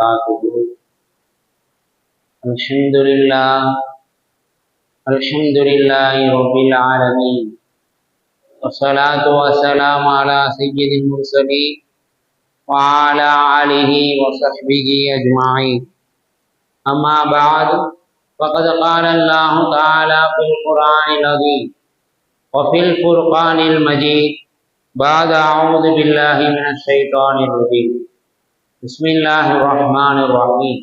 وبركاته الحمد لله الحمد لله رب العالمين والصلاة والسلام على سيد المرسلين وعلى آله وصحبه أجمعين. أما بعد فقد قال الله تعالى في القرآن العظيم وفي الفرقان المجيد بعد أعوذ بالله من الشيطان الرجيم. بسم الله الرحمن الرحيم.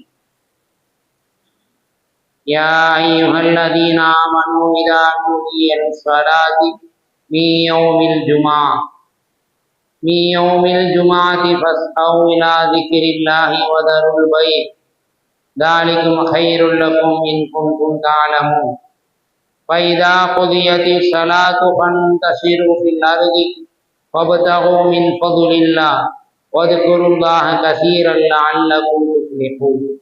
يا أيها الذين آمنوا إذا نودي للصلاة من يوم الجمعة من يوم الجمعة فاسعوا إلى ذكر الله وذروا البيع. ذلكم خير لكم إن كنتم تعلمون. فإذا قضيت الصلاة فانتشروا في الأرض وابتغوا من فضل الله. واذكروا الله كثيرا لعلكم تفلحون.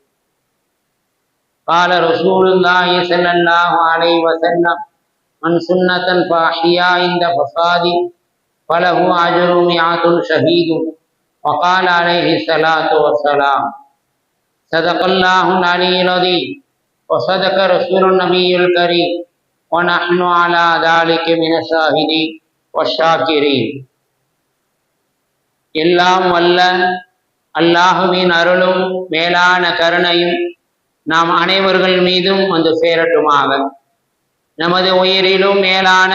قال رسول الله صلى الله عليه وسلم، من سنة فأحيا عند فساد فله أجر مئة شهيد. وقال عليه الصلاة والسلام، صدق الله العلي العظيم وصدق رسول النبي الكريم ونحن على ذلك من الشاهدين والشاكرين. எல்லாம் வல்ல அல்லாஹுவின் அருளும் மேலான கருணையும் நாம் அனைவர்கள் மீதும் வந்து சேரட்டுமாக. நமது உயிரிலும் மேலான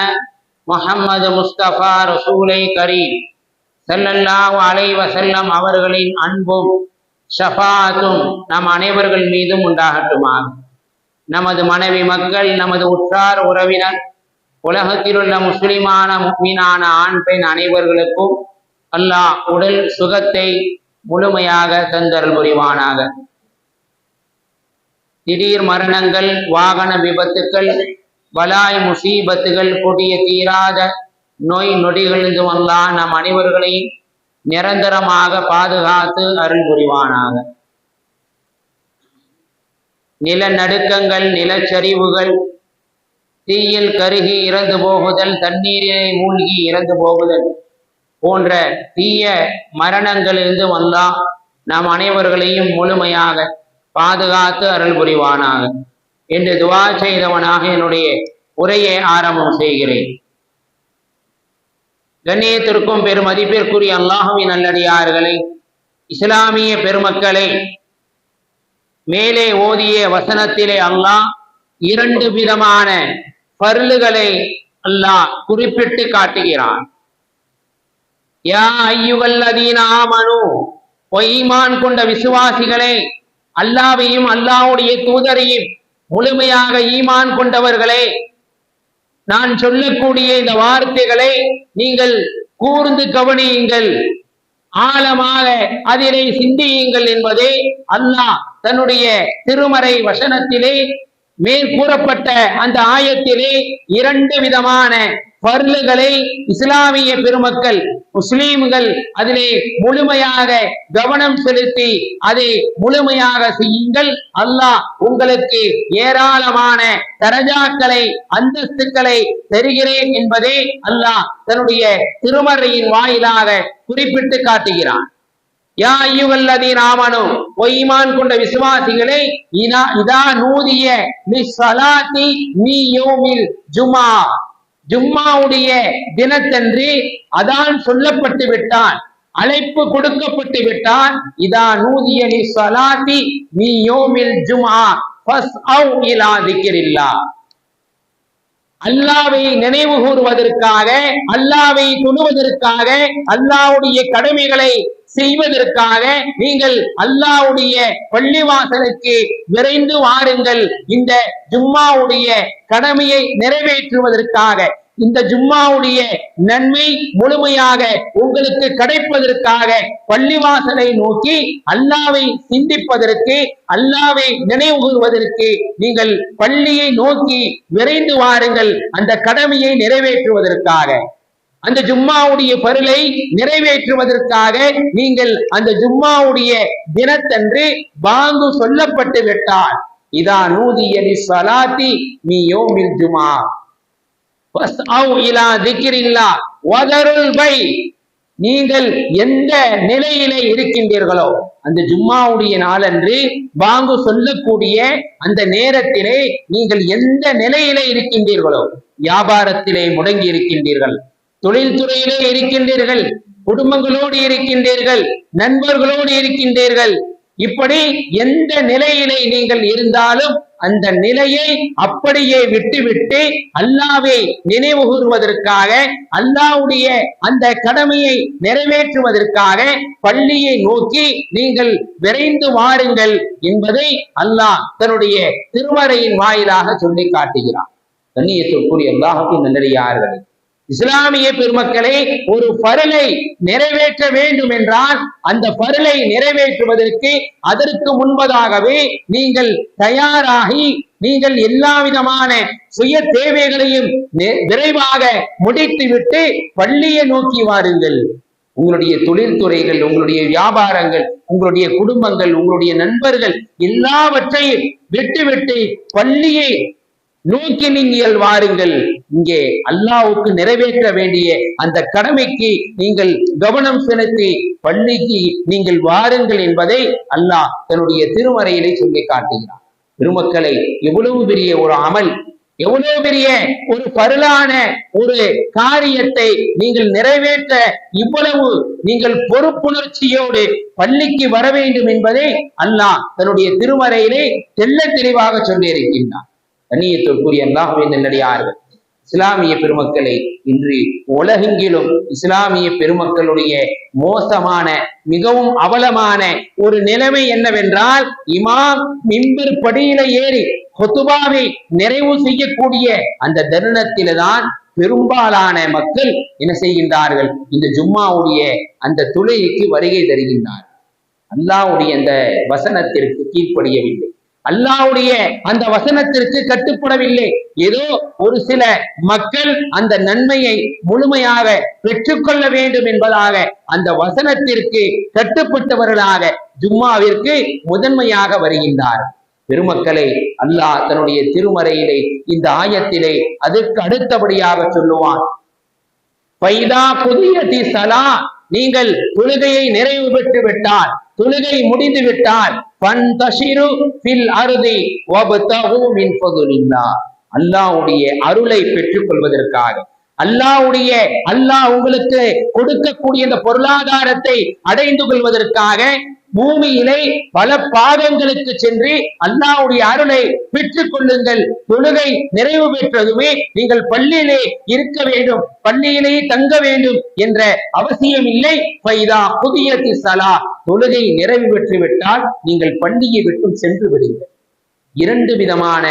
முஹம்மது முஸ்தபா ரசூலை கரீம் ஸல்லல்லாஹு அலைவ செல்லம் அவர்களின் அன்பும் ஷஃபாத்தும் நம் அனைவர்கள் மீதும் உண்டாகட்டுமாக. நமது மனைவி மக்கள் நமது உற்றார் உறவினர் உலகத்தில் உள்ள முஸ்லிமான முக்மீனான ஆண் பெண் அனைவர்களுக்கும் அல்லாஹ் உடல் சுகத்தை முழுமையாக தந்தருள் புரிவானாக. திடீர் மரணங்கள் வாகன விபத்துக்கள் வலாய் முசீபத்துகள் கொடிய தீராத நோய் நொடிகளிலிருந்தும் அல்லாஹ் நம் அனைவர்களையும் நிரந்தரமாக பாதுகாத்து அருள் புரிவானாக. நிலநடுக்கங்கள் நிலச்சரிவுகள் தீயில் கருகி இறந்து போகுதல் தண்ணீரிலே மூழ்கி இறந்து போகுதல் போன்ற தீய மரணங்களிலிருந்து வந்தா நாம் அனைவர்களையும் முழுமையாக பாதுகாத்து அருள் புரிவானாக. என்று துவா செய்தவனாக என்னுடைய உரையை ஆரம்பம் செய்கிறேன். கண்ணியத்திற்கும் பெருமதிப்பிற்குரிய அல்லாஹுவின் நல்லடியார்களை இஸ்லாமிய பெருமக்களை மேலே ஓதிய வசனத்திலே அல்லாஹ் இரண்டு விதமான பருளுகளை அல்லாஹ் குறிப்பிட்டு காட்டுகிறான். யா ஐயுவல்லதீனாமனு பொய்மான் கொண்ட விசுவாசிகளே அல்லாவையும் அல்லாவுடைய தூதரையும் முழுமையாக ஈமான் கொண்டவர்களே நான் சொல்லக்கூடிய இந்த வார்த்தைகளை நீங்கள் கூர்ந்து கவனியுங்கள். ஆழமாக அதிலே சிந்தியுங்கள் என்பதே அல்லாஹ் தன்னுடைய திருமறை வசனத்திலே மேற்கூறப்பட்ட அந்த ஆயத்திலே இரண்டு விதமான பர்லுகளை இஸ்லாமிய பெருமக்கள் முஸ்லீம்கள் அதிலே முழுமையாக கவனம் செலுத்தி அதை முழுமையாக செய்யுங்கள். அல்லாஹ் உங்களுக்கு ஏராளமான தரஜாக்களை அந்தஸ்துக்களை தருகிறேன் என்பதே அல்லாஹ் தன்னுடைய திருமறையின் வாயிலாக குறிப்பிட்டு காட்டுகிறான். யா ஐயுவல்லதீன் நாமனு பொய்மான் கொண்ட விசுவாசிகளை இதா இதா நூதிய நிஸ்ஸலாத்தி மீ யோமில் ஜுமா ஜும்மாவுடைய தினத்தன்று அதான் சொல்லப்பட்டு விட்டான் அழைப்பு கொடுக்கப்பட்டு விட்டான் இதா நூதிய நிஸ்ஸலாத்தி நீ யோமில் ஜுமா ஃபஸ் அவ் இலா திக்கிரில்லா அல்லாவை நினைவு கூறுவதற்காக அல்லாவை துணுவதற்காக அல்லாவுடைய கடமைகளை செய்வதற்காக நீங்கள் அல்லாவுடைய பள்ளிவாசலுக்கு விரைந்து வாருங்கள். இந்த ஜும்மாவுடைய கடமையை நிறைவேற்றுவதற்காக இந்த ஜும்மாவுடைய நன்மை முழுமையாக உங்களுக்கு கிடைப்பதற்காக பள்ளிவாசலை நோக்கி அல்லாவை சிந்திப்பதற்கு அல்லாவை நினைவு கூறுவதற்கு நீங்கள் பள்ளியை நோக்கி விரைந்து வாருங்கள். அந்த கடமையை நிறைவேற்றுவதற்காக. அந்த ஜும்மாவுடைய பருளை நிறைவேற்றுவதற்காக நீங்கள் அந்த ஜும்மாவுடைய தினத்தன்று பாங்கு சொல்லப்பட்டு விட்டால் இதா நூதிய சலாத்தி நீ யோமில் ஜுமா இலா பை. நீங்கள் எந்த நிலையிலே இருக்கின்றீர்களோ அந்த ஜும்மாவுடைய நாளன்று பாங்கு சொல்லக்கூடிய அந்த நேரத்திலே நீங்கள் எந்த நிலையிலே இருக்கின்றீர்களோ வியாபாரத்திலே முடங்கி இருக்கின்றீர்கள். தொழில்துறையிலே இருக்கின்றீர்கள் குடும்பங்களோடு இருக்கின்றீர்கள் நண்பர்களோடு இருக்கின்றீர்கள் இப்படி எந்த நிலையிலே நீங்கள் இருந்தாலும் அந்த நிலையை அப்படியே விட்டுவிட்டு அல்லாவை நினைவு கூறுவதற்காக அல்லாவுடைய அந்த கடமையை நிறைவேற்றுவதற்காக பள்ளியை நோக்கி நீங்கள் விரைந்து வாருங்கள் என்பதை அல்லாஹ் தன்னுடைய திருமறையின் வாயிலாக சொல்லி காட்டுகிறார் கண்ணியத்திற்குரிய அல்லாஹுக்கு நல்லடியார்கள் இஸ்லாமிய பெருமக்களை ஒரு பருளை நிறைவேற்ற வேண்டும் என்றால் அந்த பருளை நிறைவேற்றுவதற்கு அதற்கு முன்பதாகவே நீங்கள் தயாராகி நீங்கள் எல்லா விதமான சுய தேவைகளையும் விரைவாக முடித்துவிட்டு பள்ளியை நோக்கி வாருங்கள். உங்களுடைய தொழில்துறைகள் உங்களுடைய வியாபாரங்கள் உங்களுடைய குடும்பங்கள் உங்களுடைய நண்பர்கள் எல்லாவற்றையும் விட்டுவிட்டு பள்ளியை நோக்கி நீங்கள் வாருங்கள் இங்கே அல்லாவுக்கு நிறைவேற்ற வேண்டிய அந்த கடமைக்கு நீங்கள் கவனம் செலுத்தி பள்ளிக்கு நீங்கள் வாருங்கள் என்பதை அல்லாஹ் தன்னுடைய திருமறையிலே சொல்லி காட்டுகிறார் பெருமக்களை எவ்வளவு பெரிய ஒரு அமல் எவ்வளவு பெரிய ஒரு பருளான ஒரு காரியத்தை நீங்கள் நிறைவேற்ற இவ்வளவு நீங்கள் பொறுப்புணர்ச்சியோடு பள்ளிக்கு வர வேண்டும் என்பதை அல்லாஹ் தன்னுடைய திருமறையிலே தெல்ல தெளிவாக சொல்லியிருக்கின்றார் கண்ணியத்திற்குரிய அல்லாஹுவின் நல்லடியார்கள் இஸ்லாமிய பெருமக்களை இன்று உலகெங்கிலும் இஸ்லாமிய பெருமக்களுடைய மோசமான மிகவும் அவலமான ஒரு நிலைமை என்னவென்றால் இமாம் மிம்பர் படியில ஏறி கொத்துபாவை நிறைவு செய்யக்கூடிய அந்த தருணத்தில்தான் பெரும்பாலான மக்கள் என்ன செய்கின்றார்கள் இந்த ஜும்மாவுடைய அந்த துளைக்கு வருகை தருகின்றார் அல்லாஹ்வுடைய அந்த வசனத்திற்கு கீழ்ப்படியவில்லை. அல்லாஹ்வுடைய அந்த வசனத்திற்கு கட்டுப்படவில்லை. ஏதோ ஒரு சில மக்கள் அந்த நன்மையை முழுமையாக பெற்றுக்கொள்ள வேண்டும் என்பதாக அந்த வசனத்திற்கு கட்டுப்பட்டவர்களாக ஜும்மாவிற்கு முதன்மையாக வருகின்றார். பெருமக்களை அல்லாஹ் தன்னுடைய திருமறையிலே இந்த ஆயத்திலே அதற்கு அடுத்தபடியாக சொல்லுவான். பைதா புதியதி சலா நீங்கள் தொழுகையை நிறைவு பெற்று விட்டால் தொழுகை முடிந்து விட்டால் பன் தஷிரு பில் அருதி வபதஹு மின் அருளை பெற்றுக் கொள்வதற்காக அல்லாஹ்வுடைய அல்லாஹ் உங்களுக்கு கொடுக்கக்கூடிய இந்த பொருளாதாரத்தை அடைந்து கொள்வதற்காக பூமியிலே பல பாகங்களுக்கு சென்று அல்லாவுடைய அருளை பெற்றுக் கொள்ளுங்கள். தொழுகை நிறைவு பெற்றதுமே நீங்கள் பள்ளியிலே இருக்க வேண்டும் பள்ளியிலே தங்க வேண்டும் என்ற அவசியம் இல்லை. பைதா புதிய சலா. தொழுகை நிறைவு பெற்றுவிட்டால் நீங்கள் பள்ளியை விட்டும் சென்று விடுங்கள். இரண்டு விதமான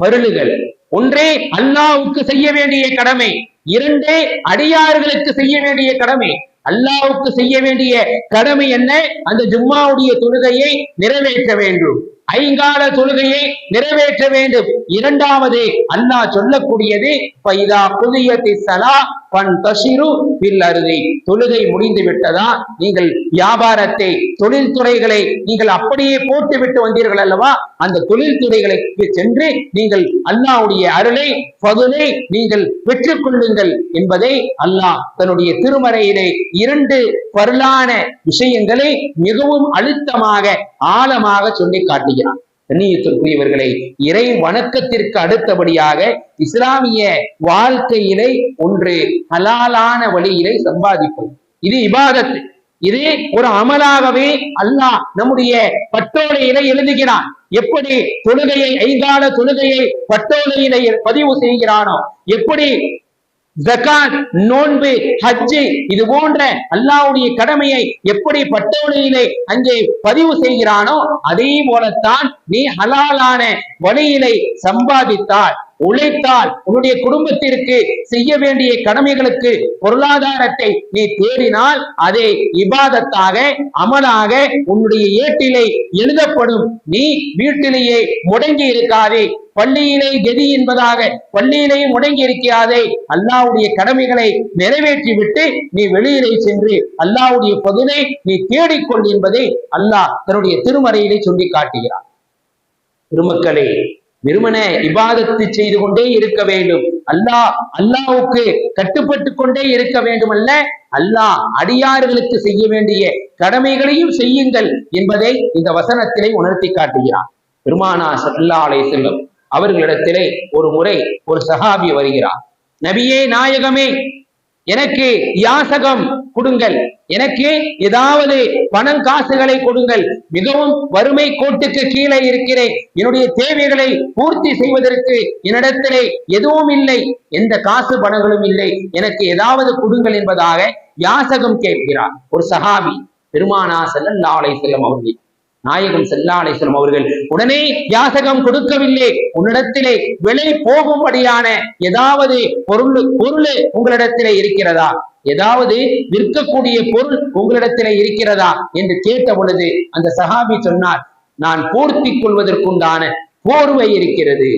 பருளுகள். ஒன்றே அல்லாவுக்கு செய்ய வேண்டிய கடமை இரண்டே அடியார்களுக்கு செய்ய வேண்டிய கடமை. அல்லாவுக்கு செய்ய வேண்டிய கடமை என்ன? அந்த ஜும்மாவுடைய தொழுகையை நிறைவேற்ற வேண்டும். ஐங்கால தொழுகையை நிறைவேற்ற வேண்டும். இரண்டாவது அல்லாஹ் சொல்லக்கூடியது பைதா புதிய திசலா பன் தஷிரு பில்லருதி தொழுகை முடிந்து விட்டதா? நீங்கள் வியாபாரத்தை தொழில்துறைகளை நீங்கள் அப்படியே போட்டு விட்டு வந்தீர்கள் அல்லவா? அந்த தொழில்துறைகளுக்கு சென்று நீங்கள் அல்லாவுடைய அருளை பதுலை நீங்கள் பெற்றுக் கொள்ளுங்கள் என்பதை அல்லாஹ் தன்னுடைய திருமறையிலே இரண்டு பரலான விஷயங்களை மிகவும் அழுத்தமாக ஆழமாக சொல்லி காட்டுகிறான் கண்ணியத்திற்குரியவர்களை இறை வணக்கத்திற்கு அடுத்தபடியாக இஸ்லாமிய வாழ்க்கையிலே ஒன்று ஹலாலான வழியிலே சம்பாதிப்பது. இது இபாதத்து. இது ஒரு அமலாகவே அல்லாஹ் நம்முடைய பட்டோலையில எழுதுகிறான். எப்படி தொழுகையை ஐந்தால தொழுகையை பட்டோலையில பதிவு செய்கிறானோ எப்படி ஜகாத் நோன்பு ஹஜ்ஜு இது போன்ற அல்லாவுடைய கடமையை எப்படி பட்டோலையிலே அங்கே பதிவு செய்கிறானோ அதே போலத்தான் நீ ஹலாலான வழியிலே சம்பாதித்தால். உழைத்தால் உன்னுடைய குடும்பத்திற்கு செய்ய வேண்டிய கடமைகளுக்கு பொருளாதாரத்தை நீ தேடினால் அதே இபாதத்தாக அமலாக உன்னுடைய ஏட்டிலே எழுதப்படும். நீ வீட்டிலேயே முடங்கி இருக்காதே. பள்ளியிலே கதி என்பதாக பள்ளியிலே முடங்கி இருக்காதே. அல்லாஹ்வுடைய கடமைகளை நிறைவேற்றி விட்டு நீ வெளியிலே சென்று அல்லாவுடைய பகுதை நீ தேடிக்கொள் என்பதை அல்லாஹ் தன்னுடைய திருமறையிலே சொல்லி காட்டுகிறார் திருமக்களே வெறுமனே இபாதத்து செய்து கொண்டே இருக்க வேண்டும். அல்லாஹ் அல்லாவுக்கு கட்டுப்பட்டு கொண்டே இருக்க வேண்டும் அல்ல அல்லாஹ் அடியார்களுக்கு செய்ய வேண்டிய கடமைகளையும் செய்யுங்கள் என்பதை இந்த வசனத்திலே உணர்த்தி காட்டுகிறார். பெருமானா சல்லா அலை செல்லும் அவர்களிடத்திலே ஒரு முறை ஒரு சஹாபி வருகிறார். நபியே நாயகமே எனக்கு யாசகம் கொடுங்கள். எனக்கு ஏதாவது பணம் காசுகளை கொடுங்கள். மிகவும் வறுமை கோட்டுக்கு கீழே இருக்கிறேன். என்னுடைய தேவைகளை பூர்த்தி செய்வதற்கு என்னிடத்திலே எதுவும் இல்லை. எந்த காசு பணங்களும் இல்லை. எனக்கு ஏதாவது கொடுங்கள் என்பதாக யாசகம் கேட்கிறார். ஒரு சஹாபி பெருமானா செல்லல்லா அலை செல்லம் அவர்கள் நாயகம் செல்லா அவர்கள் உடனே யாசகம் கொடுக்கவில்லை. உன்னிடத்திலே விலை போகும்படியான ஏதாவது பொருள் பொருள் உங்களிடத்திலே இருக்கிறதா? ஏதாவது விற்கக்கூடிய பொருள் உங்களிடத்திலே இருக்கிறதா? என்று கேட்ட பொழுது அந்த சஹாபி சொன்னார் நான் பூர்த்தி கொள்வதற்குண்டான போர்வை இருக்கிறது.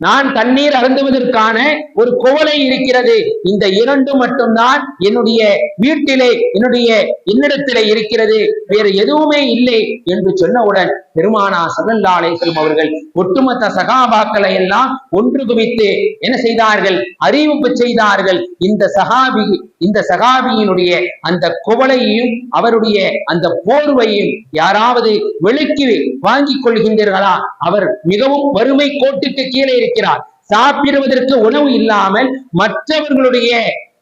நான் தண்ணீர் அருந்துவதற்கான ஒரு குவளை இருக்கிறது. இந்த இரண்டு மட்டும்தான் என்னுடைய வீட்டிலே என்னுடைய என்னிடத்திலே இருக்கிறது. வேறு எதுவுமே இல்லை என்று சொன்னவுடன் பெருமானா சல்லல்லா அலைஹிஸ்ஸலாம் அவர்கள் ஒட்டுமொத்த சகாபாக்களை எல்லாம் ஒன்று குவித்து என்ன செய்தார்கள்? அறிவிப்பு செய்தார்கள். இந்த சகாபி இந்த சகாபியினுடைய அந்த குவளையையும் அவருடைய அந்த போர்வையும் யாராவது விலைக்கு வாங்கி கொள்கின்றீர்களா? அவர் மிகவும் வறுமை கோட்டுக்கு கீழே இருக்கிறார். சாப்பிடுவதற்கு உணவு இல்லாமல் மற்றவர்களுடைய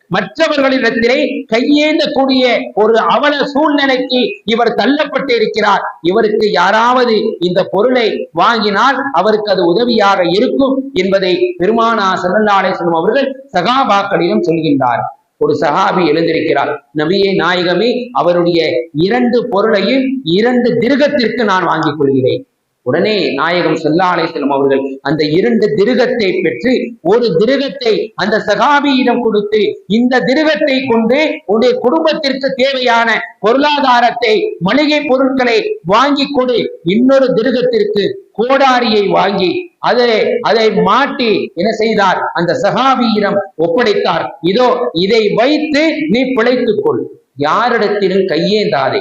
மற்றவர்களிடத்திலே கையேந்தக்கூடிய ஒரு அவல சூழ்நிலைக்கு இவர் தள்ளப்பட்டு இருக்கிறார் இவருக்கு யாராவது இந்த பொருளை வாங்கினால் அவருக்கு அது உதவியாக இருக்கும் என்பதை பெருமானா சல்லல்லா அலிஸ்லாம் அவர்கள் சகாபாக்களிடம் சொல்கின்றார். ஒரு சகாபி எழுந்திருக்கிறார். நபியே நாயகமே அவருடைய இரண்டு பொருளையும் இரண்டு திருகத்திற்கு நான் வாங்கிக் கொள்கிறேன். உடனே நாயகம் சல்லா அலிஸ்லாம் அவர்கள் அந்த இரண்டு திருகத்தை பெற்று ஒரு திருகத்தை அந்த சகாபியிடம் கொடுத்து இந்த திருகத்தை கொண்டு உன்னுடைய குடும்பத்திற்கு தேவையான பொருளாதாரத்தை மளிகை பொருட்களை வாங்கி கொடு. இன்னொரு திருகத்திற்கு கோடாரியை வாங்கி அதை அதை மாட்டி என்ன செய்தார்? அந்த சகாபியிடம் ஒப்படைத்தார். இதோ இதை வைத்து நீ பிழைத்துக் கொள். யாரிடத்திலும் கையேந்தாதே.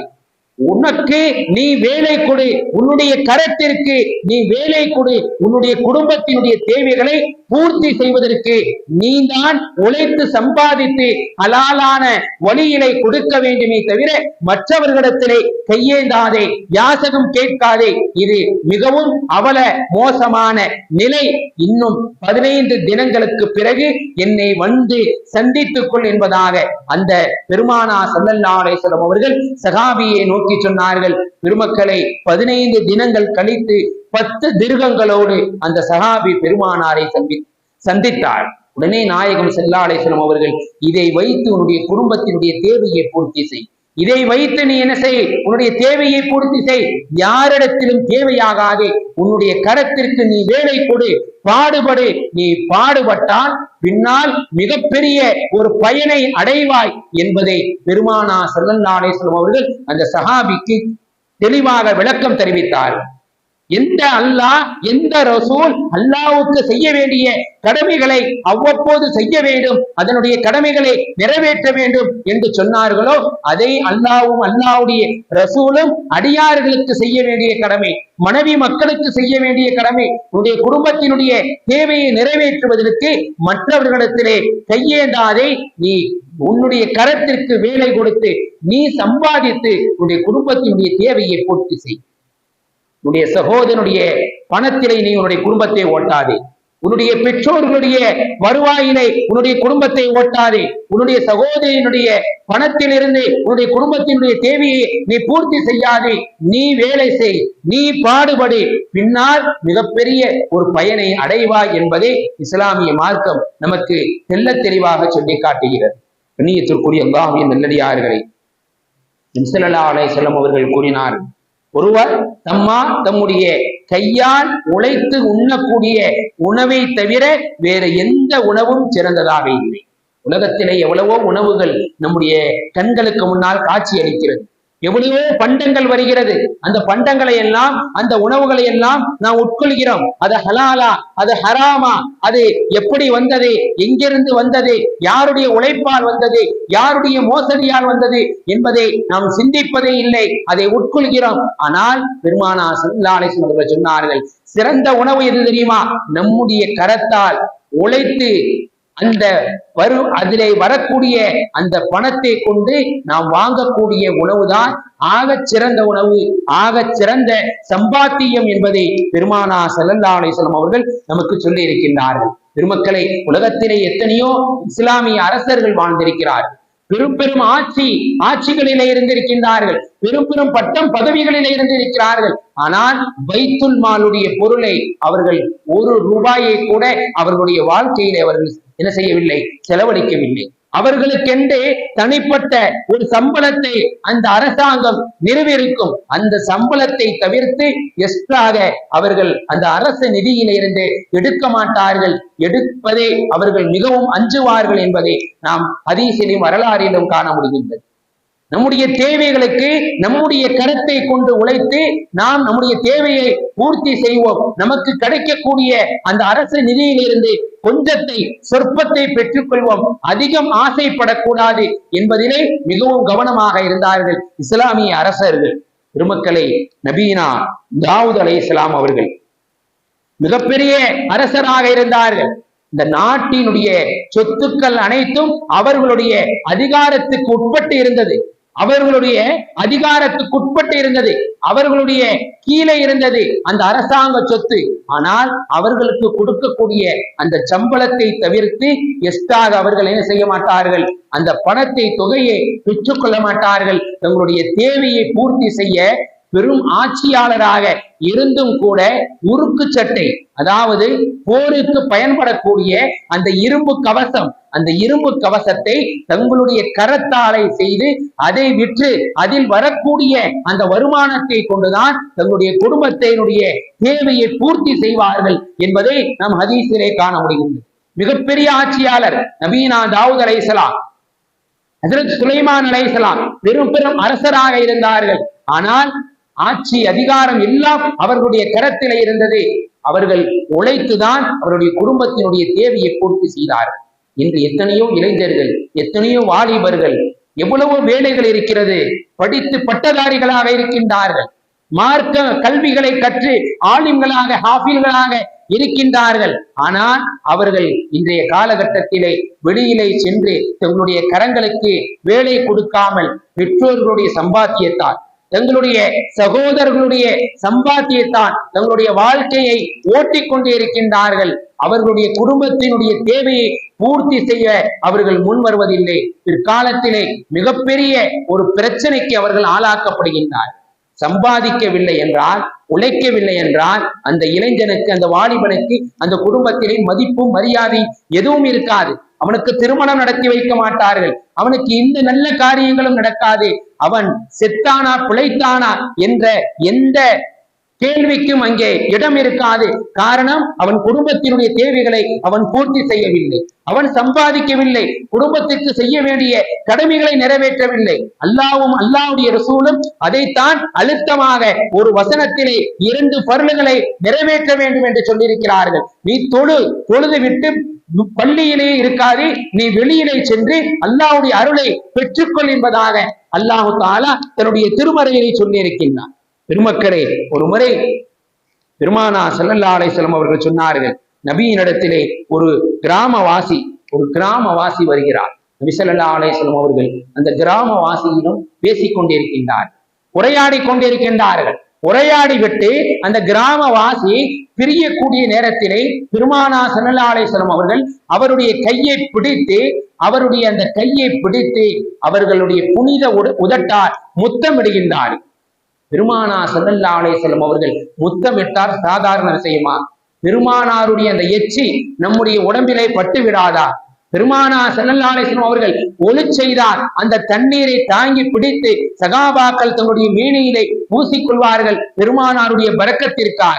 உனக்கு நீ வேலை கொடு உன்னுடைய கரத்திற்கு நீ வேலை கொடு உன்னுடைய குடும்பத்தினுடைய தேவைகளை பூர்த்தி செய்வதற்கு நீ தான் உழைத்து சம்பாதித்து அலாலான வழியிலை கொடுக்க வேண்டுமே தவிர மற்றவர்களிடத்திலே கையேந்தாதே யாசகம் கேட்காதே. இது மிகவும் அவல மோசமான நிலை. இன்னும் பதினைந்து தினங்களுக்கு பிறகு என்னை வந்து சந்தித்துக் கொள் என்பதாக அந்த பெருமானா சல்லல்லாசலம் அவர்கள் சகாபியை நோக்கி சொன்னார்கள். பெருமக்களை பதினைந்து தினங்கள் கழித்து பத்து திருகங்களோடு அந்த சகாபி பெருமானாரை சந்தி சந்தித்தார். உடனே நாயகம் செல்லாலேஸ்வரம் அவர்கள் இதை வைத்து உன்னுடைய குடும்பத்தினுடைய தேவையை பூர்த்தி செய். இதை வைத்து நீ என்ன செய்? உன்னுடைய தேவையை பூர்த்தி செய். யாரிடத்திலும் தேவையாகாதே. உன்னுடைய கரத்திற்கு நீ வேலை கொடு. பாடுபடு. நீ பாடுபட்டால் பின்னால் மிகப்பெரிய ஒரு பயனை அடைவாய் என்பதை பெருமானா சல்லல்லா அவர்கள் அந்த சஹாபிக்கு தெளிவாக விளக்கம் தெரிவித்தார் எந்த அல்லாஹ் எந்த ரசூல் அல்லாவுக்கு செய்ய வேண்டிய கடமைகளை அவ்வப்போது செய்ய வேண்டும் அதனுடைய கடமைகளை நிறைவேற்ற வேண்டும் என்று சொன்னார்களோ அதை அல்லாவும் அல்லாவுடைய ரசூலும் அடியார்களுக்கு செய்ய வேண்டிய கடமை மனைவி மக்களுக்கு செய்ய வேண்டிய கடமை உன்னுடைய குடும்பத்தினுடைய தேவையை நிறைவேற்றுவதற்கு மற்றவர்களிடத்திலே கையேந்தாதே நீ உன்னுடைய கரத்திற்கு வேலை கொடுத்து நீ சம்பாதித்து உன்னுடைய குடும்பத்தினுடைய தேவையை பூர்த்தி செய். உன்னுடைய சகோதரனுடைய பணத்திலே நீ உன்னுடைய குடும்பத்தை ஓட்டாதே. உன்னுடைய பெற்றோர்களுடைய வருவாயினை உன்னுடைய குடும்பத்தை ஓட்டாதே. உன்னுடைய சகோதரியினுடைய பணத்திலிருந்து உன்னுடைய குடும்பத்தினுடைய தேவையை நீ பூர்த்தி செய்யாதே. நீ வேலை செய் நீ பாடுபடு. பின்னால் மிகப்பெரிய ஒரு பயனை அடைவாய் என்பதை இஸ்லாமிய மார்க்கம் நமக்கு தெல்ல தெளிவாக சொல்லி காட்டுகிறது. கண்ணியத்திற்குரிய அல்லாஹின் நல்லடியார்களை நிம்சலல்லா அலை செல்லம் அவர்கள் கூறினார் ஒருவர் தம்மா தம்முடைய கையால் உழைத்து உண்ணக்கூடிய உணவை தவிர வேற எந்த உணவும் சிறந்ததாக இல்லை. உலகத்திலே எவ்வளவோ உணவுகள் நம்முடைய கண்களுக்கு முன்னால் காட்சி அளிக்கிறது. எவ்வளவோ பண்டங்கள் வருகிறது. அந்த பண்டங்களை எல்லாம் அந்த உணவுகளை எல்லாம் நாம் உட்கொள்கிறோம். அது ஹலாலா அது ஹராமா அது எப்படி வந்தது எங்கிருந்து வந்தது யாருடைய உழைப்பால் வந்தது யாருடைய மோசடியால் வந்தது என்பதை நாம் சிந்திப்பதே இல்லை. அதை உட்கொள்கிறோம். ஆனால் பெருமானா சல்லாலேசன் அவர்கள் சொன்னார்கள் சிறந்த உணவு எது தெரியுமா? நம்முடைய கரத்தால் உழைத்து அந்த வரு அதிலே வரக்கூடிய அந்த பணத்தை கொண்டு நாம் வாங்கக்கூடிய உணவுதான் ஆக சிறந்த உணவு. ஆக சிறந்த சம்பாத்தியம் என்பதை பெருமானா சல்லல்லா அலிஸ்லாம் அவர்கள் நமக்கு சொல்லி இருக்கின்றார்கள் பெருமக்களை உலகத்திலே எத்தனையோ இஸ்லாமிய அரசர்கள் வாழ்ந்திருக்கிறார்கள். பெரும் பெரும் ஆட்சி ஆட்சிகளிலே இருந்திருக்கின்றார்கள். பெரும் பெரும் பட்டம் பதவிகளிலே இருந்திருக்கிறார்கள். ஆனால் வைத்துல் மாலுடைய பொருளை அவர்கள் ஒரு ரூபாயை கூட அவர்களுடைய வாழ்க்கையிலே அவர்கள் என்ன செய்யவில்லை செலவழிக்கவில்லை. அவர்களுக்கென்றே தனிப்பட்ட ஒரு சம்பளத்தை அந்த அரசாங்கம் நிறுவிருக்கும் அந்த சம்பளத்தை தவிர்த்து எக்ஸ்ட்ராக அவர்கள் அந்த அரசு நிதியிலிருந்து எடுக்க மாட்டார்கள். எடுப்பதே அவர்கள் மிகவும் அஞ்சுவார்கள் என்பதை நாம் ஹதீஸிலும் வரலாறிலும் காண முடிகின்றது. நம்முடைய தேவைகளுக்கு நம்முடைய கருத்தை கொண்டு உழைத்து நாம் நம்முடைய தேவையை பூர்த்தி செய்வோம். நமக்கு கிடைக்கக்கூடிய அந்த அரசு நிதியிலிருந்து கொஞ்சத்தை சொற்பத்தை பெற்றுக்கொள்வோம். அதிகம் ஆசைப்படக்கூடாது என்பதிலே மிகவும் கவனமாக இருந்தார்கள் இஸ்லாமிய அரசர்கள். பெருமக்களை நபீனா தாவூத் அலை இஸ்லாம் அவர்கள் மிகப்பெரிய அரசராக இருந்தார்கள். இந்த நாட்டினுடைய சொத்துக்கள் அனைத்தும் அவர்களுடைய அதிகாரத்துக்கு உட்பட்டு இருந்தது. அவர்களுடைய அதிகாரத்துக்குட்பட்டு இருந்தது. அவர்களுடைய கீழே இருந்தது அந்த அரசாங்க சொத்து. ஆனால் அவர்களுக்கு கொடுக்கக்கூடிய அந்த சம்பளத்தை தவிர்த்து எஸ்டாக அவர்கள் என்ன செய்ய மாட்டார்கள்? அந்த பணத்தை தொகையை பெற்றுக்கொள்ள மாட்டார்கள். தங்களுடைய தேவையை பூர்த்தி செய்ய பெரும் ஆட்சியாளராக இருந்தும் கூட உருக்கு சட்டை அதாவது போருக்கு பயன்படக்கூடிய அந்த இரும்பு கவசம் அந்த இரும்பு கவசத்தை தங்களுடைய கரத்தாலை செய்து அதை விற்று அதில் வரக்கூடிய அந்த வருமானத்தை கொண்டுதான் தங்களுடைய குடும்பத்தினுடைய தேவையை பூர்த்தி செய்வார்கள் என்பதை நாம் ஹதீஸிலே காண முடிகிறது. மிகப்பெரிய ஆட்சியாளர் நபீனா தாவூத் அலைசலாம் ஹசரத் சுலைமான் அலைசலாம் பெரும் பெரும் அரசராக இருந்தார்கள். ஆனால் ஆட்சி அதிகாரம் எல்லாம் அவர்களுடைய கரத்திலே இருந்தது. அவர்கள் உழைத்துதான் அவருடைய குடும்பத்தினுடைய தேவையை பூர்த்தி செய்தார்கள் இன்று எத்தனையோ இளைஞர்கள் எத்தனையோ வாலிபர்கள் எவ்வளவோ வேலைகள் இருக்கிறது படித்து பட்டதாரிகளாக இருக்கின்றார்கள். மார்க்க கல்விகளை கற்று ஆலிம்களாக ஹாஃபில்களாக இருக்கின்றார்கள். ஆனால் அவர்கள் இன்றைய காலகட்டத்திலே வெளியிலே சென்று தங்களுடைய கரங்களுக்கு வேலை கொடுக்காமல் பெற்றோர்களுடைய சம்பாத்தியத்தால் தங்களுடைய சகோதரர்களுடைய சம்பாத்தியத்தான் தங்களுடைய வாழ்க்கையை ஓட்டிக்கொண்டு இருக்கின்றார்கள் அவர்களுடைய குடும்பத்தினுடைய தேவையை பூர்த்தி செய்ய அவர்கள் முன் வருவதில்லை. பிற்காலத்திலே மிகப்பெரிய ஒரு பிரச்சனைக்கு அவர்கள் ஆளாக்கப்படுகின்றார். சம்பாதிக்கவில்லை என்றால் உழைக்கவில்லை என்றால் அந்த இளைஞனுக்கு அந்த வாலிபனுக்கு அந்த குடும்பத்திலே மதிப்பும் மரியாதை எதுவும் இருக்காது. அவனுக்கு திருமணம் நடத்தி வைக்க மாட்டார்கள். அவனுக்கு இந்த நல்ல காரியங்களும் நடக்காது. அவன் செத்தானா பிழைத்தானா என்ற எந்த கேள்விக்கும் அங்கே இடம் இருக்காது. காரணம் அவன் குடும்பத்தினுடைய தேவைகளை அவன் பூர்த்தி செய்யவில்லை. அவன் சம்பாதிக்கவில்லை. குடும்பத்திற்கு செய்ய வேண்டிய கடமைகளை நிறைவேற்றவில்லை. அல்லாவும் அல்லாவுடைய ரசூலும் அதைத்தான் அழுத்தமாக ஒரு வசனத்திலே இரண்டு பருளுகளை நிறைவேற்ற வேண்டும் என்று சொல்லியிருக்கிறார்கள். நீ தொழு தொழுது விட்டு பள்ளியிலே இருக்காது நீ வெளியிலே சென்று அல்லாவுடைய அருளை பெற்றுக்கொள் என்பதாக அல்லாஹு தாலா தன்னுடைய திருமறையிலே சொல்லி இருக்கின்றான் பெருமக்களே ஒரு முறை பெருமானா செல்லல்லா அலைசலம் அவர்கள் சொன்னார்கள் நபியினிடத்திலே ஒரு கிராமவாசி ஒரு கிராமவாசி வருகிறார். நபி ஸல்லல்லாஹு அலைசலம் அவர்கள் அந்த கிராமவாசியிடம் பேசிக் கொண்டிருக்கின்றார் உரையாடி கொண்டிருக்கின்றார்கள் உரையாடி விட்டு அந்த கிராமவாசி பிரியக்கூடிய நேரத்திலே திருமானா சனலாலேஸ்வரம் அவர்கள் அவருடைய கையை பிடித்து அவருடைய அந்த கையை பிடித்து அவர்களுடைய புனித உட- உதட்டால் முத்தமிடுகின்றார். பெருமானா சனல்லாலேஸ்வரம் அவர்கள் முத்தமிட்டார் சாதாரண விஷயமா? பெருமானாருடைய அந்த எச்சி நம்முடைய உடம்பிலே பட்டு விடாதா? பெருமானா சல்லல்லா அவர்கள் ஒளி செய்தார். அந்த தண்ணீரை தாங்கி பிடித்து சகாபாக்கள் தங்களுடைய மீனையிலே பூசிக்கொள்வார்கள். பெருமானாருடைய பறக்கத்திற்காக.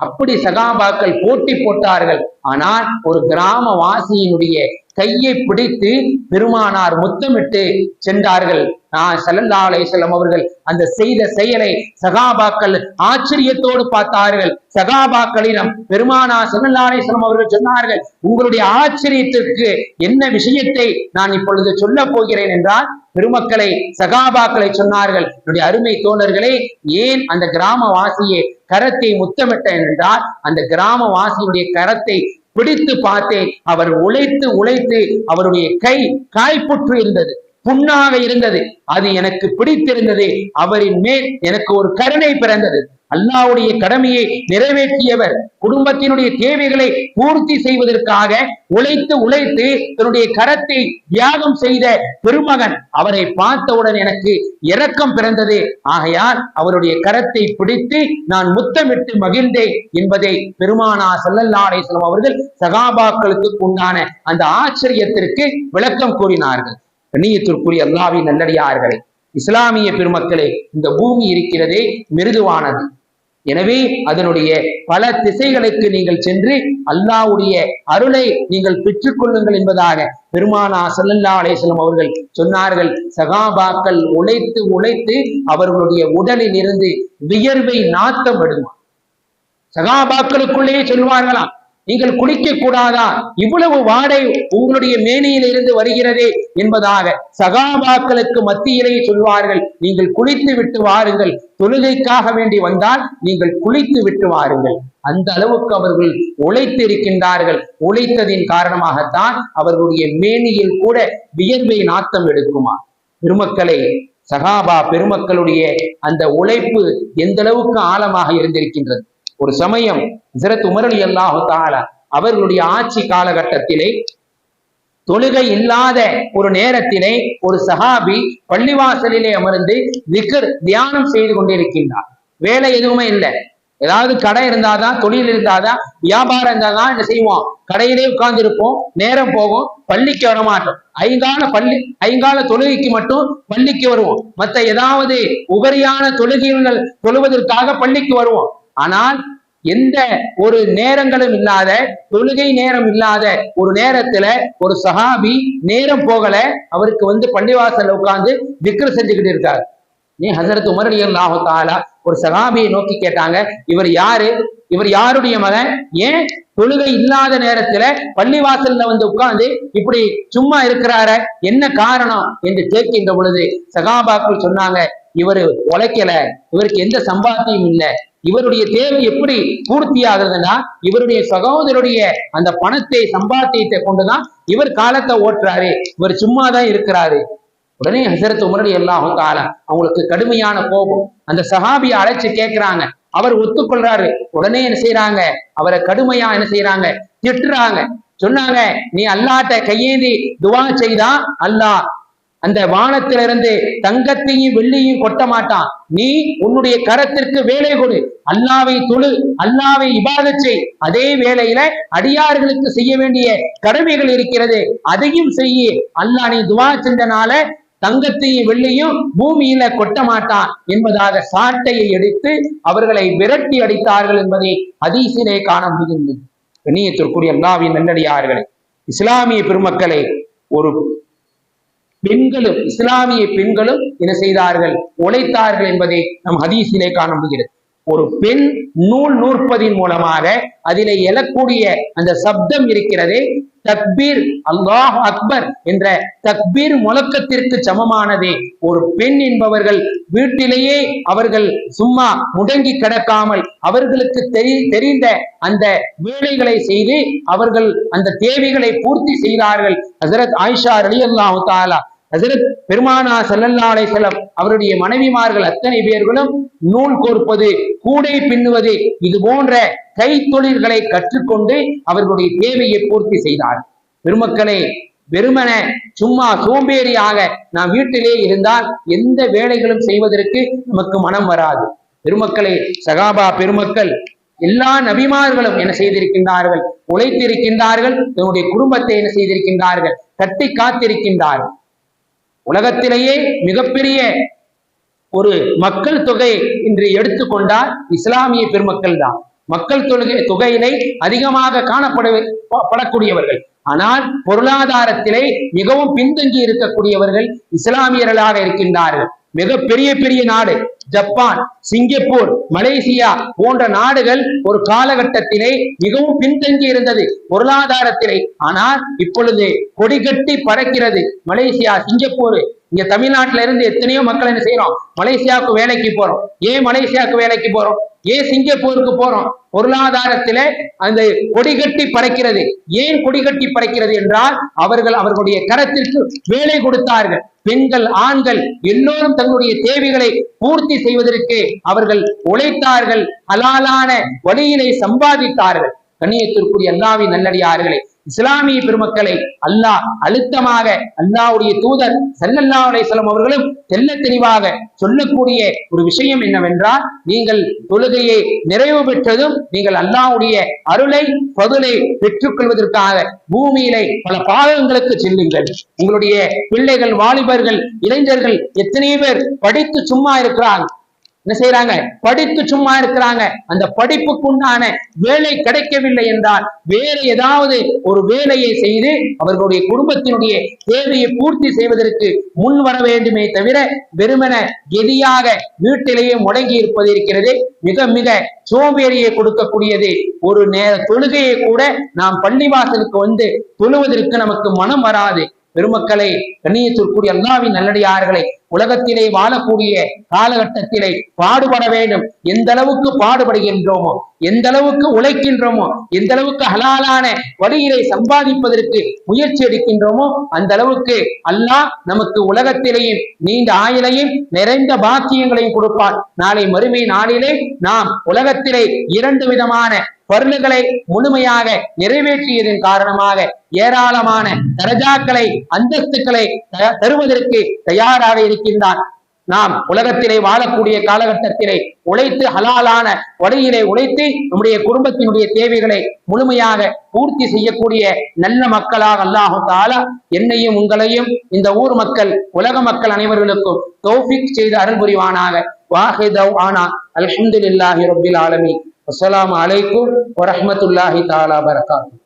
அப்படி சகாபாக்கள் போட்டி போட்டார்கள். ஆனால் ஒரு கிராமவாசியினுடைய கையை பிடித்து பெருமானார் முத்தமிட்டு சென்றார்கள். நான் சல்லல்லா அலைஹிஸ்ஸலாம் அவர்கள் அந்த செய்த செயலை சகாபாக்கள் ஆச்சரியத்தோடு பார்த்தார்கள். சகாபாக்களிடம் பெருமானா சல்லல்லா அலைஹிஸ்ஸலாம் அவர்கள் சொன்னார்கள் உங்களுடைய ஆச்சரியத்திற்கு என்ன விஷயத்தை நான் இப்பொழுது சொல்ல போகிறேன் என்றால் பெருமக்களை சகாபாக்களை சொன்னார்கள் என்னுடைய அருமை தோழர்களே ஏன் அந்த கிராமவாசியை கரத்தை முத்தமிட்டேன் என்றால் அந்த கிராமவாசியுடைய கரத்தை பிடித்து பார்த்தேன். அவர் உழைத்து உழைத்து அவருடைய கை காய்ப்புற்று இருந்தது புண்ணாக இருந்தது. அது எனக்கு பிடித்திருந்தது. அவரின் மேல் எனக்கு ஒரு கருணை பிறந்தது. அல்லாவுடைய கடமையை நிறைவேற்றியவர் குடும்பத்தினுடைய தேவைகளை பூர்த்தி செய்வதற்காக உழைத்து உழைத்து தன்னுடைய கரத்தை தியாகம் செய்த பெருமகன் அவரை பார்த்தவுடன் எனக்கு இரக்கம் பிறந்தது. ஆகையால் அவருடைய கரத்தை பிடித்து நான் முத்தமிட்டு மகிழ்ந்தேன் என்பதை பெருமானா செல்லல்லாடை அலிஸ்லாம் அவர்கள் சகாபாக்களுக்கு உண்டான அந்த ஆச்சரியத்திற்கு விளக்கம் கூறினார்கள். கண்ணியத்திற்குரிய அல்லாவின் நல்லடியார்களே இஸ்லாமிய பெருமக்களே இந்த பூமி இருக்கிறதே மிருதுவானது. எனவே அதனுடைய பல திசைகளுக்கு நீங்கள் சென்று அல்லாஹ்வுடைய அருளை நீங்கள் பெற்றுக்கொள்ளுங்கள் என்பதாக பெருமானா சல்லல்லா அலைஹி அவர்கள் சொன்னார்கள். சகாபாக்கள் உழைத்து உழைத்து அவர்களுடைய உடலில் இருந்து வியர்வை நாத்தம் விடுமா சகாபாக்களுக்குள்ளேயே சொல்வார்களாம். நீங்கள் குளிக்க கூடாதா இவ்வளவு வாடை உங்களுடைய மேனியில் இருந்து வருகிறதே என்பதாக சகாபாக்களுக்கு மத்தியிலே சொல்வார்கள். நீங்கள் குளித்து விட்டு வாருங்கள். தொழுகைக்காக வேண்டி வந்தால் நீங்கள் குளித்து விட்டு வாருங்கள். அந்த அளவுக்கு அவர்கள் உழைத்து இருக்கின்றார்கள் உழைத்ததின் காரணமாகத்தான் அவர்களுடைய மேனியில் கூட வியர்வை நாத்தம் எடுக்குமா? பெருமக்களே சகாபா பெருமக்களுடைய அந்த உழைப்பு எந்த அளவுக்கு ஆழமாக இருந்திருக்கின்றது? ஒரு சமயம் ஹசரத் உமரலி அல்லாஹு தாலா அவர்களுடைய ஆட்சி காலகட்டத்திலே தொழுகை இல்லாத ஒரு நேரத்திலே ஒரு சஹாபி பள்ளிவாசலிலே அமர்ந்து விக்கர் தியானம் செய்து கொண்டிருக்கின்றார். வேலை எதுவுமே இல்லை. ஏதாவது கடை இருந்தாதான் தொழில் இருந்தாதான் வியாபாரம் இருந்தாதான் என்ன செய்வோம்? கடையிலே உட்கார்ந்து இருப்போம் நேரம் போகும் பள்ளிக்கு வர மாட்டோம் ஐங்கால பள்ளி ஐங்கால தொழுகைக்கு மட்டும் பள்ளிக்கு வருவோம். மத்த ஏதாவது உபரியான தொழுகைகள் தொழுவதற்காக பள்ளிக்கு வருவோம். ஆனால் எந்த ஒரு நேரங்களும் இல்லாத தொழுகை நேரம் இல்லாத ஒரு நேரத்துல ஒரு சஹாபி நேரம் போகல அவருக்கு வந்து பள்ளிவாசல்ல உட்கார்ந்து விக்ர செஞ்சுக்கிட்டு இருக்காரு. நீ ஹசரத் உமர் அல்லாஹு ஒரு சகாபியை நோக்கி கேட்டாங்க இவர் யாரு? இவர் யாருடைய மகன்? ஏன் தொழுகை இல்லாத நேரத்துல பள்ளிவாசல்ல வந்து உட்கார்ந்து இப்படி சும்மா இருக்கிறார என்ன காரணம்? என்று கேட்கின்ற பொழுது சகாபாக்கள் சொன்னாங்க இவர் உழைக்கல இவருக்கு எந்த சம்பாத்தியம் இல்லை இவருடைய தேவை எப்படி பூர்த்தி ஆகுதுன்னா இவருடைய சகோதரருடைய அந்த பணத்தை சம்பாத்தியத்தை கொண்டுதான் இவர் காலத்தை ஓட்டுறாரு. இவர் சும்மா தான் இருக்கிறாரு. உடனே ஹசரத் உமரடி எல்லாம் காலம் அவங்களுக்கு கடுமையான கோபம். அந்த சஹாபியை அழைச்சு கேட்கிறாங்க அவர் ஒத்துக்கொள்றாரு. உடனே என்ன செய்யறாங்க அவரை கடுமையா என்ன செய்யறாங்க திட்டுறாங்க. சொன்னாங்க நீ அல்லாட்ட கையேந்தி துவா செய்தா அல்லாஹ் அந்த வானத்திலிருந்து தங்கத்தையும் வெள்ளியும் கொட்ட மாட்டான். நீ உன்னுடைய கரத்திற்கு வேலை கொடு. அல்லாவை தொழு. அல்லாவை இபாதச் செய். அதே வேளையில அடியார்களுக்கு செய்ய வேண்டிய கடமைகள் இருக்கிறது. அதையும் செய்ய. அல்லா நீ துவா செஞ்சனால தங்கத்தையும் வெள்ளியும் பூமியில கொட்ட மாட்டான் என்பதாக சாட்டையை எடுத்து அவர்களை விரட்டி அடித்தார்கள் என்பதை அதிசிலே காண முடிகின்றது. கண்ணியத்திற்குரிய அல்லாவின் நல்லடியார்களே இஸ்லாமிய பெருமக்களை ஒரு பெண்களும் இஸ்லாமிய பெண்களும் என்ன செய்தார்கள்? உழைத்தார்கள் என்பதை நம் ஹதீஸிலே காண முடிகிறது. ஒரு பெண் நூல் நூற்பதின் மூலமாக அதிலே எழக்கூடிய அந்த சப்தம் இருக்கிறதே தக்பீர் அல்லாஹ் அக்பர் என்ற தக்பீர் முழக்கத்திற்கு சமமானதே. ஒரு பெண் என்பவர்கள் வீட்டிலேயே அவர்கள் சும்மா முடங்கி கிடக்காமல் அவர்களுக்கு தெரி தெரிந்த அந்த வேலைகளை செய்து அவர்கள் அந்த தேவைகளை பூர்த்தி செய்தார்கள். ஹசரத் ஆயிஷா அலி அல்லாஹு தாலா ஹசரத் பெருமானா சல்லல்லா அலைஹிஸ்ஸலாம் அவருடைய மனைவிமார்கள் அத்தனை பேர்களும் நூல் கோர்ப்பது கூடை பின்னுவது இது போன்ற கைத்தொழில்களை கற்றுக்கொண்டு அவர்களுடைய தேவையை பூர்த்தி செய்தார். பெருமக்களே வெறுமன சும்மா சோம்பேறியாக நாம் வீட்டிலே இருந்தால் எந்த வேலைகளும் செய்வதற்கு நமக்கு மனம் வராது. பெருமக்களே சகாபா பெருமக்கள் எல்லா நபிமார்களும் என்ன செய்திருக்கின்றார்கள்? உழைத்திருக்கின்றார்கள் தன்னுடைய குடும்பத்தை என்ன செய்திருக்கின்றார்கள்? கட்டி காத்திருக்கின்றார்கள். உலகத்திலேயே மிகப்பெரிய ஒரு மக்கள் தொகை இன்று எடுத்துக்கொண்டால் இஸ்லாமிய பெருமக்கள் தான். மக்கள் தொகை தொகையினை அதிகமாக காணப்பட படக்கூடியவர்கள். ஆனால் பொருளாதாரத்திலே மிகவும் பின்தங்கி இருக்கக்கூடியவர்கள் இஸ்லாமியர்களாக இருக்கின்றார்கள். மிக பெரிய பெரிய நாடு ஜப்பான் சிங்கப்பூர் மலேசியா போன்ற நாடுகள் ஒரு காலகட்டத்திலே மிகவும் பின்தங்கி இருந்தது பொருளாதாரத்திலே. ஆனால் இப்பொழுது கொடிகட்டி பறக்கிறது. மலேசியா சிங்கப்பூர் இங்க தமிழ்நாட்டுல இருந்து எத்தனையோ மக்கள் என்ன செய்யறோம்? மலேசியாவுக்கு வேலைக்கு போறோம். ஏன் மலேசியாவுக்கு வேலைக்கு போறோம்? ஏன் சிங்கப்பூருக்கு போறோம்? பொருளாதாரத்தில அந்த கொடிகட்டி பறக்கிறது. ஏன் கொடிகட்டி பறக்கிறது என்றால் அவர்கள் அவர்களுடைய கரத்திற்கு வேலை கொடுத்தார்கள். பெண்கள் ஆண்கள் எல்லோரும் தங்களுடைய தேவைகளை பூர்த்தி செய்வதற்கு அவர்கள் உழைத்தார்கள் ஹலாலான வழியினை சம்பாதித்தார்கள். கண்ணியத்திற்குரிய அல்லாவின் நல்லடியார்களே இஸ்லாமிய பெருமக்களை அல்லாஹ் அழுத்தமாக அல்லாவுடைய தூதர் சல்லல்லா அலைஹி அவர்களும் தெல்ல தெளிவாக சொல்லக்கூடிய ஒரு விஷயம் என்னவென்றால் நீங்கள் தொழுகையை நிறைவு பெற்றதும் நீங்கள் அல்லாவுடைய அருளை பதுலை பெற்றுக்கொள்வதற்காக பூமியிலே பல பாகங்களுக்கு செல்லுங்கள். உங்களுடைய பிள்ளைகள் வாலிபர்கள் இளைஞர்கள் எத்தனை பேர் படித்து சும்மா இருக்கிறார்கள் என்ன செய்யறாங்க படித்து சும்மா இருக்கிறாங்க. அந்த படிப்புக்குண்டான வேலை கிடைக்கவில்லை என்றால் வேறு ஏதாவது ஒரு வேலையை செய்து அவர்களுடைய குடும்பத்தினுடைய தேவையை பூர்த்தி செய்வதற்கு முன் வர வேண்டுமே தவிர வெறுமன கெதியாக வீட்டிலேயே முடங்கி இருப்பது இருக்கிறது. மிக மிக சோம்பேறியை கொடுக்கக்கூடியது ஒரு நேர தொழுகையை கூட நாம் பள்ளிவாசலுக்கு வந்து தொழுவதற்கு நமக்கு மனம் வராது. பெருமக்களை கண்ணியத்திற்குரிய அல்லாவின் நல்லடியார்களை உலகத்திலே வாழக்கூடிய காலகட்டத்திலே பாடுபட வேண்டும். எந்த அளவுக்கு பாடுபடுகின்றோமோ எந்த அளவுக்கு உழைக்கின்றோமோ எந்த அளவுக்கு ஹலாலான வழியிலே சம்பாதிப்பதற்கு முயற்சி எடுக்கின்றோமோ அந்த அளவுக்கு அல்லாஹ் நமக்கு உலகத்திலேயும் நீண்ட ஆயுளையும் நிறைந்த பாக்கியங்களையும் கொடுப்பார். நாளை மறுமை நாளிலே நாம் உலகத்திலே இரண்டு விதமான பொருள்களை முழுமையாக நிறைவேற்றியதன் காரணமாக ஏராளமான தரஜாக்களை அந்தஸ்துக்களை த- தருவதற்கு தயாராக இருக்கின்றான் நாம் உலகத்திலே வாழக்கூடிய காலகட்டத்திலே உழைத்து ஹலாலான வழியிலே உழைத்து நம்முடைய குடும்பத்தினுடைய தேவைகளை முழுமையாக பூர்த்தி செய்யக்கூடிய நல்ல மக்களாக அல்லாஹும் தாலா என்னையும் உங்களையும் இந்த ஊர் மக்கள் உலக மக்கள் அனைவர்களுக்கும் தௌஃபிக் செய்து அருள் புரிவானாக. வாஹிதவ் ஆனா. அலஹமதுல்லாஹி ரபில் ஆலமி அஸ்லாம் அலைக்கும் வரமத்துல்லாஹி தாலா பரகாத்துஹு